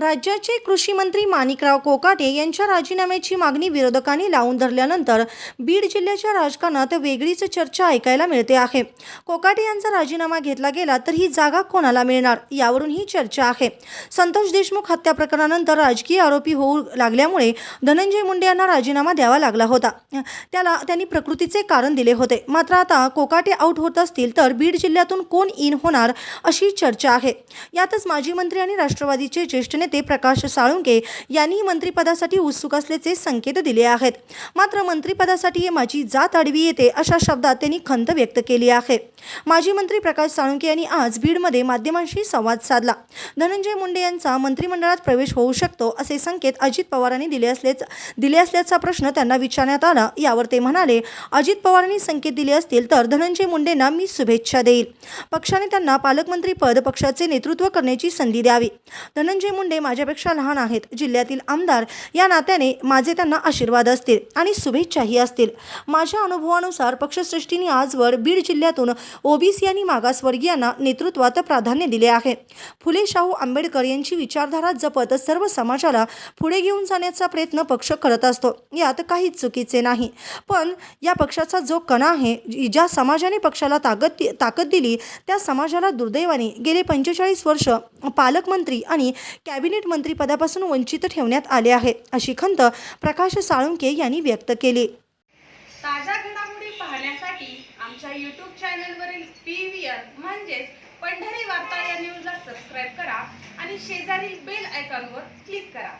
राज्याचे कृषी मंत्री माणिकराव कोकाटे यांच्या राजीनाम्याची मागणी विरोधकांनी लावून धरल्यानंतर बीड जिल्ह्याच्या राजकारणात वेगळीच चर्चा ऐकायला मिळते आहे. कोकाटे यांचा राजीनामा घेतला गेला तर ही जागा कोणाला मिळणार? यावरून ही चर्चा आहे. संतोष देशमुख हत्या प्रकरणानंतर राजकीय आरोपी होऊ लागल्यामुळे धनंजय मुंडे यांना राजीनामा द्यावा लागला होता. त्याला त्यांनी प्रकृतीचे कारण दिले होते. मात्र आता कोकाटे आऊट होत असतील तर बीड जिल्ह्यातून कोण इन होणार अशी चर्चा आहे. यातच माजी मंत्री आणि राष्ट्रवादीचे ज्येष्ठ नेते प्रकाश साळुंके यांनी मंत्रिपदासाठी उत्सुक असल्याचे संकेत दिले आहेत. मात्र मंत्रिपदासाठी माझी जात आडवी येते अशा शब्दात त्यांनी खंत व्यक्त केली आहे. माजी मंत्री प्रकाश साळुंके यांनी आज बीडमध्ये माध्यमांशी संवाद साधला. धनंजय मुंडे यांचा मंत्रिमंडळात प्रवेश होऊ शकतो असे संकेत अजित पवारांनी दिले असल्याच दिले असल्याचा प्रश्न त्यांना विचारण्यात आला. यावर ते म्हणाले अजित पवारांनी संकेत दिले असतील तर धनंजय मुंडेंना मी शुभेच्छा देईल. पक्षाने त्यांना पालकमंत्री पद पक्षाचे नेतृत्व करण्याची संधी द्यावी. धनंजय मुंडे माझ्यापेक्षा लहान आहेत. जिल्ह्यातील आमदार या नात्याने माझे त्यांना आशीर्वाद असतील आणि शुभेच्छाही असतील. माझ्या अनुभवानुसार पक्षश्रेष्ठींनी आजवर बीड जिल्ह्यातून ओबीसी आणि मागासवर्गीयांना नेतृत्वात प्राधान्य दिले आहे. फुले शाहू आंबेडकर यांची विचारधारा जपत सर्व समाजाला पुढे घेऊन जाण्याचा प्रयत्न पक्ष करत असतो. यात काहीच चुकीचे नाही. पण या पक्षाचा जो कणा आहे ज्या समाजाने पक्षाला ताकद ताकद दिली त्या समाजाला दुर्दैवाने गेले पंचेचाळीस वर्ष पालकमंत्री आणि कॅबिनेट कॅबिनेट मंत्रीपदापासून वंचित ठेवण्यात आले आहे अशी खंत प्रकाश साळुंके यांनी व्यक्त केली. ताज्या घडामोडी पाहण्यासाठी आमच्या यूट्यूब चॅनलवरील पी व्ही आर म्हणजेच पंढरी वार्ता या न्यूजला सबस्क्राईब करा आणि शेजारील बेल आयकॉनवर क्लिक करा.